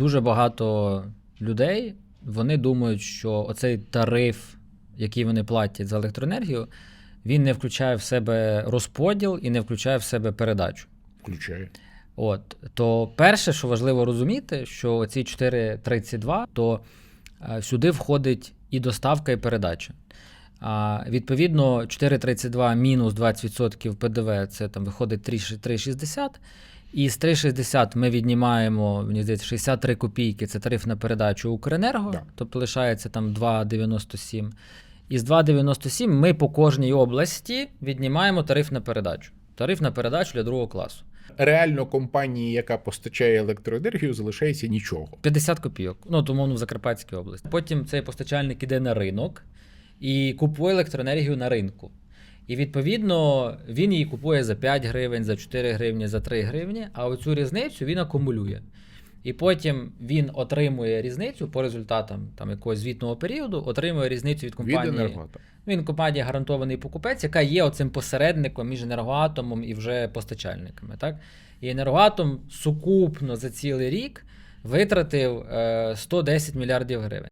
дуже багато людей вони думають, що оцей тариф, який вони платять за електроенергію, він не включає в себе розподіл і не включає в себе передачу. Включає. От то перше, що важливо розуміти, що ці 4,32, то е, сюди входить і доставка, і передача. А, відповідно, 4,32 мінус 20% ПДВ це там виходить 3 3,60. І з 3,60 ми віднімаємо, мені здається, 63 копійки це тариф на передачу Укренерго, Да. тобто лишається там 2,97. І з 2,97 ми по кожній області віднімаємо тариф на передачу. Тариф на передачу для другого класу. Реально компанії, яка постачає електроенергію, залишається нічого. 50 копійок, ну тому в Закарпатській області. Потім цей постачальник іде на ринок і купує електроенергію на ринку. І відповідно він її купує за 5 гривень, за 4 гривні, за 3 гривні, а оцю різницю він акумулює. І потім він отримує різницю по результатам там якогось звітного періоду, отримує різницю від Від компанії. енергоатом. Він компанія гарантований покупець, яка є оцим посередником між енергоатомом і вже постачальниками. Так? І енергоатом сукупно за цілий рік витратив е, 110 мільярдів гривень.